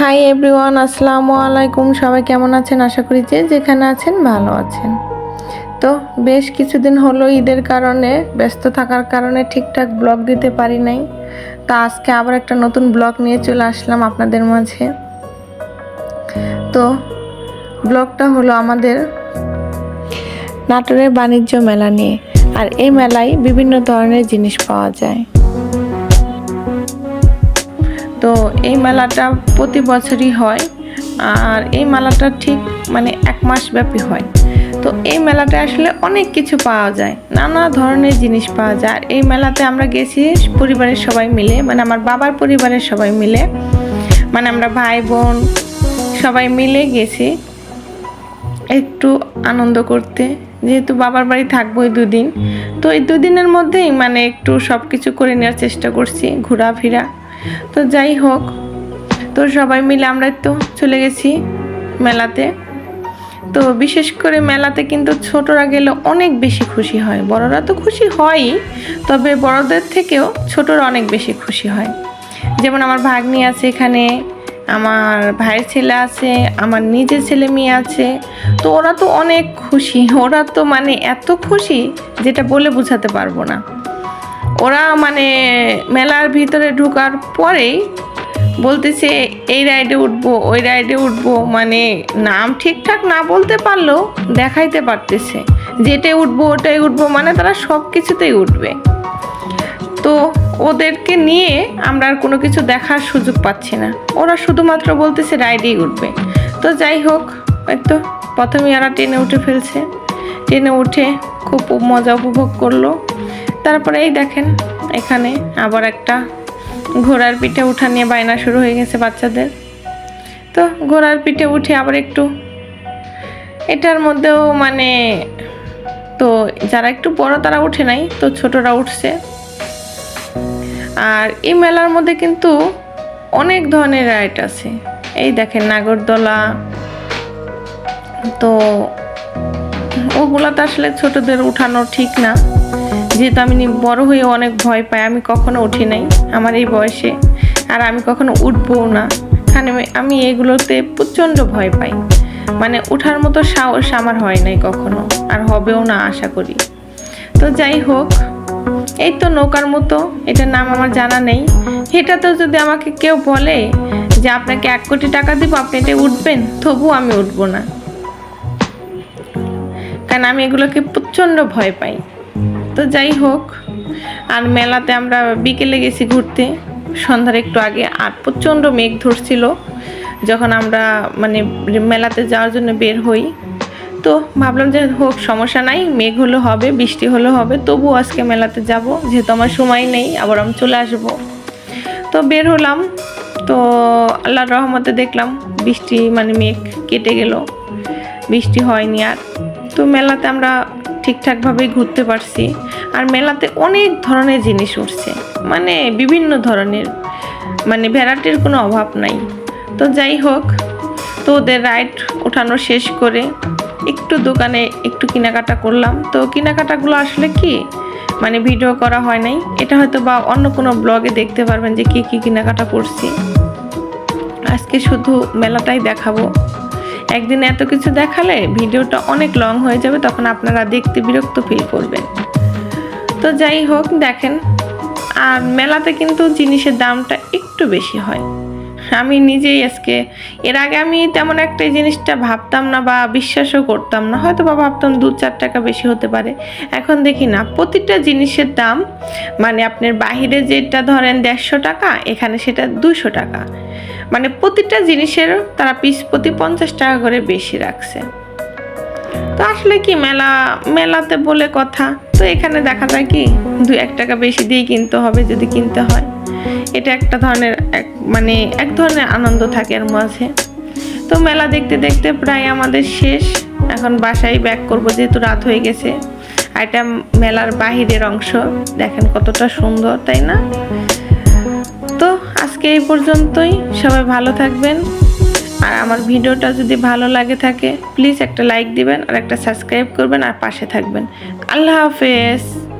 Hi everyone আসসালামু আলাইকুম। সবাই কেমন আছেন? আশা করি যে যেখানে আছেন ভালো আছেন। তো বেশ কিছুদিন হলো ঈদের কারণে, ব্যস্ত থাকার কারণে ঠিকঠাক ব্লগ দিতে পারি নাই। তো আজকে আবার একটা নতুন ব্লগ নিয়ে চলে আসলাম আপনাদের মাঝে। তো ব্লগটা হলো আমাদের নাটোরের বাণিজ্য মেলা নিয়ে। আর এই মেলায় বিভিন্ন ধরনের জিনিস পাওয়া যায়। এই মেলাটা প্রতি বছরই হয় আর এই মেলাটা ঠিক মানে এক মাস ব্যাপী হয়। তো এই মেলাতে আসলে অনেক কিছু পাওয়া যায়, নানা ধরনের জিনিস পাওয়া যায়। আর এই মেলাতে আমরা গেছি পরিবারের সবাই মিলে মানে আমার বাবার পরিবারের সবাই মিলে মানে আমরা ভাই, বোন সবাই মিলে গেছি একটু আনন্দ করতে। যেহেতু বাবার বাড়ি থাকব এই দুদিন, তো এই দুদিনের মধ্যেই মানে একটু সব কিছু করে নেওয়ার চেষ্টা করছি, ঘোরাফেরা। তো যাই হোক তো সবাই মিলে আমরা তো চলে গেছি মেলাতে। তো বিশেষ করে মেলাতে কিন্তু ছোটরা গেলে অনেক বেশি খুশি হয়। বড়রা তো খুশি হয়ই, তবে বড়দের থেকেও ছোটরা অনেক বেশি খুশি হয়। যেমন আমার ভাগ্নি আছে এখানে, আমার ভাইয়ের ছেলে আছে, আমার নিজের ছেলে মেয়ে আছে। তো ওরা তো অনেক খুশি, ওরা তো মানে এত খুশি যেটা বলে বোঝাতে পারব না। ওরা মানে মেলার ভিতরে ঢোকার পরেই বলতেছে, এই রাইডে উঠবো, ওই রাইডে উঠবো। মানে নাম ঠিকঠাক না বলতে পারলেও দেখাইতে পারতেছে। যেটাই উঠবো, ওটাই উঠবো। মানে তারা সব কিছুতেই উঠবে। তো ওদেরকে নিয়ে আমরা আর কোনো কিছু দেখার সুযোগ পাচ্ছি না। ওরা শুধুমাত্র বলতেছে, রাইডেই উঠবে। তো যাই হোক তো প্রথমে ওরা ট্রেনে উঠে ফেলছে। ট্রেনে উঠে খুব মজা উপভোগ করল। তারপরে এই দেখেন, এখানে আবার একটা ঘোড়ার পিঠে উঠা নিয়ে বায়না শুরু হয়ে গেছে বাচ্চাদের। তো ঘোড়ার পিঠে উঠে আবার একটু, এটার মধ্যেও মানে তো যারা একটু বড় তারা উঠে নাই, তো ছোটরা উঠছে। আর এই মেলার মধ্যে কিন্তু অনেক ধরনের রাইড আছে। এই দেখেন নাগরদোলা, তো ওগুলোতে আসলে ছোটদের উঠানো ঠিক না। যেহেতু আমি বড় হয়ে অনেক ভয় পাই, আমি কখনো উঠি নাই আমার এই বয়সে। আর আমি কখনো উঠবও না। কারণ আমি- আমি এগুলোতে প্রচণ্ড ভয় পাই। মানে ওঠার মতো সাহস আমার হয় নাই কখনো, আর হবেও না আশা করি। তো যাই হোক, এই তো নৌকার মতো, এটার নাম আমার জানা নেই। এটাতেও যদি আমাকে কেউ বলে যে আপনাকে এক কোটি টাকা দিব, আপনি এটা উঠবেন, তবুও আমি উঠবো না। কারণ আমি এগুলোকে প্রচণ্ড ভয় পাই। তো যাই হোক, আর মেলাতে আমরা বিকেলে গেছি ঘুরতে। সন্ধ্যার একটু আগে, আর প্রচণ্ড মেঘ ধরছিল, যখন আমরা মানে মেলাতে যাওয়ার জন্য বের হই। তো ভাবলাম যে হোক, সমস্যা নাই, মেঘ হলে হবে, বৃষ্টি হলে হবে, তবুও আজকে মেলাতে যাব, যেহেতু আমার সময় নেই, আবার আমি চলে আসব। তো বের হলাম, তো আল্লাহর রহমতে দেখলাম বৃষ্টি মানে মেঘ কেটে গেল, বৃষ্টি হয়নি আর। তো মেলাতে আমরা ঠিকঠাকভাবেই ঘুরতে পারছি। আর মেলাতে অনেক ধরনের জিনিস উঠছে। মানে বিভিন্ন ধরনের। মানে ভ্যারাইটির কোনো অভাব নাই। তো যাই হোক, তো ওদের রাইড ওঠানো শেষ করে একটু দোকানে একটু কেনাকাটা করলাম। তো কেনাকাটাগুলো আসলে কি? মানে ভিডিও করা হয় নাই। এটা হয়তো বা অন্য কোনো ব্লগে দেখতে পারবেন যে কী কী কেনাকাটা করছি। আজকে শুধু মেলাটাই দেখাবো। একদিন এত কিছু দেখালে ভিডিওটা অনেক লং হয়ে যাবে, তখন আপনারা দেখতে বিরক্ত ফিল করবেন। তো যাই হোক, দেখেন, আর মেলাতে কিন্তু জিনিসের দামটা একটু বেশি হয়। আমি নিজেই আজকে, এর আগে আমি তেমন একটা জিনিসটা ভাবতাম না বা বিশ্বাসও করতাম না হয়তো বা ভাবতাম দু চার টাকা বেশি হতে পারে। এখন দেখি না, প্রতিটা জিনিসের দাম মানে আপনার বাহিরে যেটা ধরেন দেড়শো টাকা, এখানে সেটা দুশো টাকা। মানে প্রতিটা জিনিসের তারা পিস প্রতি পঞ্চাশ টাকা করে বেশি রাখছে। তো আসলে কি, মেলা, মেলাতে বলে কথা। তো এখানে দেখা যায় কি, দু এক টাকা বেশি দিয়ে কিনতে হবে যদি কিনতে হয়। এটা একটা ধরনের এক মানে এক ধরনের আনন্দ থাকে এর মাঝে। তো মেলা দেখতে দেখতে প্রায় আমাদের শেষ। এখন বাসায় ব্যাক করব, যেহেতু রাত হয়ে গেছে। আর এটা মেলার বাহিরের অংশ, দেখেন কতটা সুন্দর, তাই না? তো আজকে এই পর্যন্তই। সবাই ভালো থাকবেন। আর আমার ভিডিওটা যদি ভালো লাগে থাকে প্লিজ একটা লাইক দিবেন আর একটা সাবস্ক্রাইব করবেন আর পাশে থাকবেন। আল্লাহ হাফেজ।